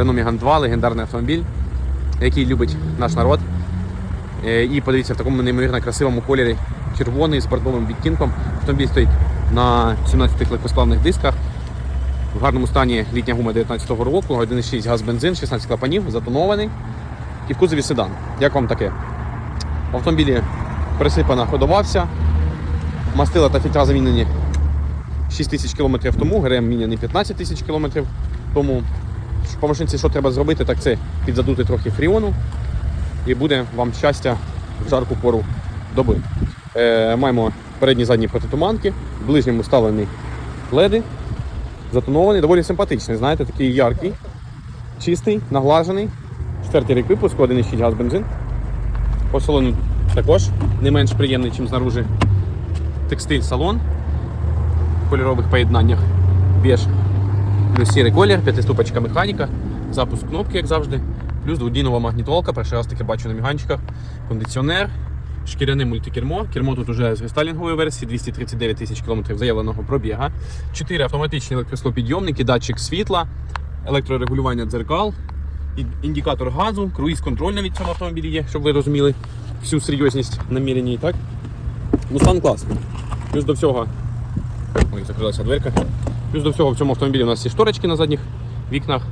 Renault Megane 2, легендарний автомобіль, який любить наш народ. Е, І подивіться, в такому неймовірно красивому кольорі червоний з бордовим відтінком. Автомобіль стоїть на 17 легкосплавних дисках. В гарному стані літня гума 19-го року, 1,6 газ бензин, 16 клапанів, затонований. І в кузові седан. Як вам таке? В автомобілі присипана ходова вся. Мастила та фільтра замінені 6 тисяч кілометрів тому, ГРМ міняний 15 тисяч кілометрів тому. По машинці що треба зробити, так це підзадути трохи фріону і буде вам щастя в жарку пору доби. Е, маємо передні задні протитуманки, в ближньому ставлені леди, затонований, доволі симпатичний, знаєте, такий яркий, чистий, наглажений. Четвертий рік випуску, 1,6 газ бензин. По салону також не менш приємний, ніж знаружи. Текстиль салон в кольорових поєднаннях. Плюс сірий колір, п'ятиступочка механіка, запуск кнопки, як завжди, плюс дводінова магнітолка. Перший раз таке бачу на міганчиках, кондиціонер, шкіряне мультикермо. Кермо тут уже з рестайлінгової версії, 239 тисяч кілометрів заявленого пробіга. Чотири автоматичні електросклопідйомники, датчик світла, електрорегулювання дзеркал, індикатор газу, круїз-контроль навіть в цьому автомобілі є, щоб ви розуміли всю серйозність намірені. Так? Мустанг класний. Плюс до всього. Ой, закрилася дверка. Плюс до всього в цьому автомобілі у нас є шторочки на задніх вікнах.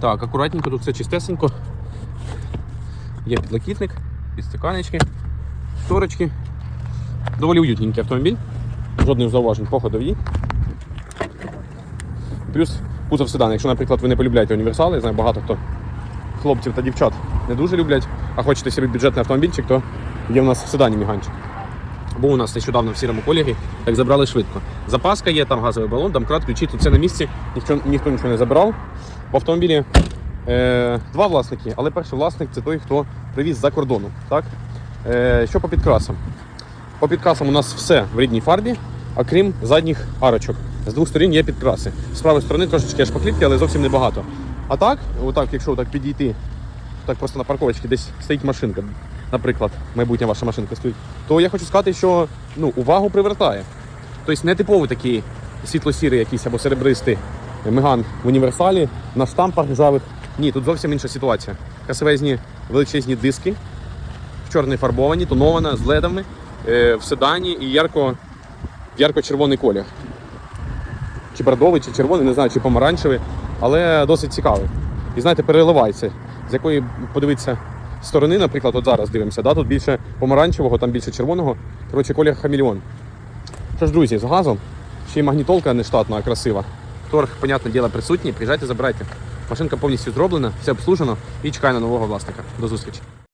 Так, акуратненько, тут все чистесенько. Є підлокітник, підстаканечки, шторочки. Доволі уютненький автомобіль. Жодних зауважень по ходовій. Плюс кузов седан. Якщо, наприклад, ви не полюбляєте універсали, я знаю, багато хто хлопців та дівчат не дуже люблять, а хочете собі бюджетний автомобільчик, то є в нас в седані міганчик. Був у нас нещодавно в сірому кольорі, так забрали швидко. Запаска є, там газовий балон, домкрат, ключі, тут все на місці, ніхто, ніхто нічого не забирав. В автомобілі е, два власники, але перший власник це той, хто привіз за кордону. Так? Е, що по підкрасам? По підкрасам у нас все в рідній фарбі, окрім задніх арочок. З двох сторін є підкраси. З правої сторони трошечки аж покліпки, але зовсім небагато. А так, отак, якщо так підійти, так просто на парковочці десь стоїть машинка, наприклад, майбутня ваша машинка стоїть, то я хочу сказати, що ну, увагу привертає. Тобто не типовий такий світло-сірий якийсь або серебристий меган в універсалі на штампах ржавих. Ні, тут зовсім інша ситуація. Красивезні величезні диски, в чорний фарбовані, тонована, з ледами, е, в седані і ярко, ярко-червоний колір. Чи бордовий, чи червоний, не знаю, чи помаранчевий, але досить цікавий. І знаєте, переливається. З якої подивитися сторони, наприклад, от зараз дивимося, да? тут більше помаранчевого, там більше червоного. Коротше, колір хамільйон. Що ж, друзі, з газом, ще й магнітолка не штатна, а красива. Торг, понятне діло, присутній. Приїжджайте, забирайте. Машинка повністю зроблена, все обслужено і чекає на нового власника. До зустрічі.